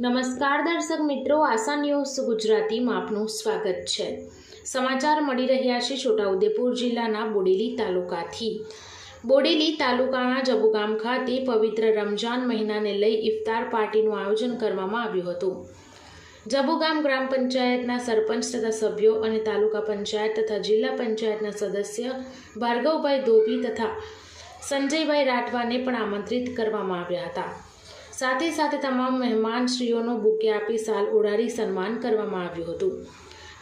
નમસ્કાર દર્શક મિત્રો, આશા ન્યૂઝ ગુજરાતીમાં આપનું સ્વાગત છે. સમાચાર મળી રહ્યા છે છોટાઉદેપુર જિલ્લાના બોડેલી તાલુકાથી. બોડેલી તાલુકાના જબુગામ ખાતે પવિત્ર રમજાન મહિનાને લઈ ઇફતાર પાર્ટીનું આયોજન કરવામાં આવ્યું હતું. જબુગામ ગ્રામ પંચાયતના સરપંચ તથા સભ્યો અને તાલુકા પંચાયત તથા જિલ્લા પંચાયતના સદસ્ય ભાર્ગવભાઈ ધોબી તથા સંજયભાઈ રાઠવાને પણ આમંત્રિત કરવામાં આવ્યા હતા. સાથે સાથે તમામ મહેમાનશ્રીઓનો બુકે આપી સાલ ઉડાડી સન્માન કરવામાં આવ્યું હતું.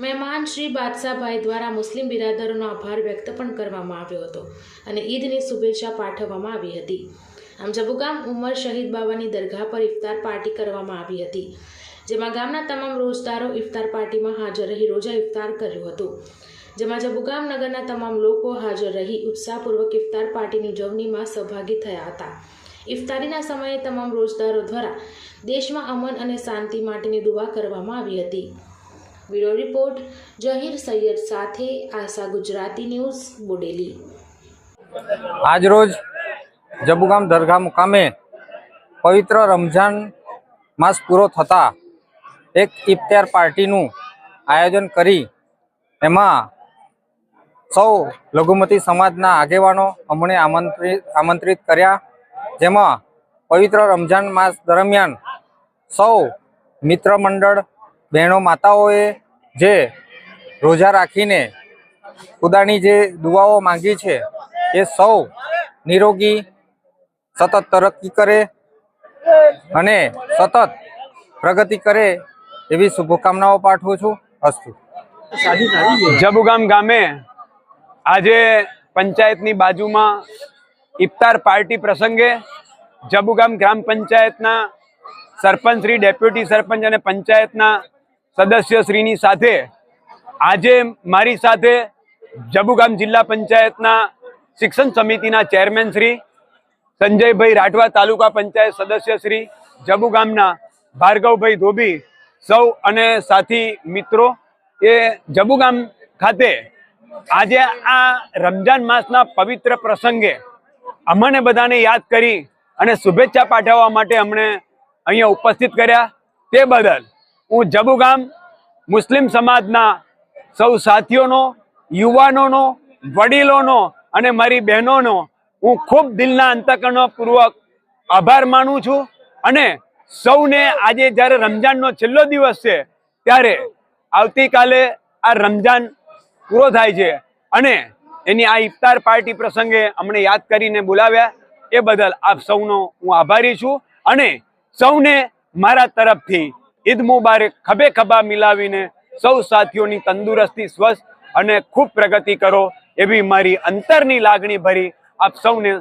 મહેમાન શ્રી બાદશાહભાઈ દ્વારા મુસ્લિમ બિરાદરોનો આભાર વ્યક્ત પણ કરવામાં આવ્યો હતો અને ઈદની શુભેચ્છા પાઠવવામાં આવી હતી. આમ જબુગામ ઉમર શહીદ બાબાની દરગાહ પર ઇફતાર પાર્ટી કરવામાં આવી હતી, જેમાં ગામના તમામ રોજદારો ઇફતાર પાર્ટીમાં હાજર રહી રોજા ઇફતાર કર્યું હતું. જેમાં જબુગામ નગરના તમામ લોકો હાજર રહી ઉત્સાહપૂર્વક ઇફતાર પાર્ટીની ઉજવણીમાં સહભાગી થયા હતા. ઇફતારીના સમયે તમામ રોજદારો દ્વારા દેશમાં અમન અને શાંતિ માટેની દુવા કરવામાં આવી હતી. બ્યુરો રિપોર્ટ, જહીર સૈયદ સાથે આશા ગુજરાતી ન્યૂઝ, બોડેલી. આજરોજ જબુગામ દરગાહ મુકામે પવિત્ર રમઝાન માસ પૂરો થતાં એક ઇફતાર પાર્ટીનું આયોજન કરી એમાં સૌ લઘુમતી સમાજના આગેવાનો અમને આમંત્રિત આમંત્રિત કર્યા. જેમાં પવિત્ર રમઝાન માસ દરમિયાન સૌ મિત્ર મંડળ બહેનો માતાઓએ જે રોજા રાખીને ખુદાની જે દુઆઓ માંગી છે, એ સૌ નિરોગી, સતત તરક્કી કરે અને સતત પ્રગતિ કરે એવી શુભકામનાઓ પાઠવું છું. અસ્તુ. જબુગામ ગામે આજે પંચાયતની બાજુમાં ઇફતાર પાર્ટી પ્રસંગે જબુગામ ગ્રામ પંચાયતના સરપંચ શ્રી, ડેપ્યુટી સરપંચ અને પંચાયતના સદસ્યશ્રીની સાથે આજે મારી સાથે જબુગામ જિલ્લા પંચાયતના શિક્ષણ સમિતિના ચેરમેન શ્રી, સંજયભાઈ રાઠવા તાલુકા પંચાયત સદસ્ય શ્રી, જબુગામના ભાર્ગવભાઈ ધોબી સૌ અને સાથી મિત્રો, એ જબુગામ ખાતે આજે આ રમજાન માસના પવિત્ર પ્રસંગે અમને બધાને યાદ કરી અને શુભેચ્છા પાઠવવા માટે અમને અહીંયા ઉપસ્થિત કર્યા. તે બદલ હું જબુગામ મુસ્લિમ સમાજના સૌ સાથીઓનો, યુવાનોનો, વડીલોનો અને મારી બહેનોનો હું ખૂબ દિલના અંતકરણપૂર્વક આભાર માનું છું. અને સૌને આજે જ્યારે રમજાનનો છેલ્લો દિવસ છે, ત્યારે આવતીકાલે આ રમજાન પૂરો થાય છે. અને એની આ ઇફતાર પાર્ટી પ્રસંગે અમને યાદ કરીને બોલાવ્યા. એ બદલ આપ સૌનો હું આભારી છું અને સૌને મારા તરફથી ઈદ મુબારક ખભે ખભા મિલાવીને સૌ સાથીઓની તંદુરસ્તી સ્વસ્થ અને ખૂબ પ્રગતિ કરો એવી મારી અંતરની લાગણી ભરી આપ સૌને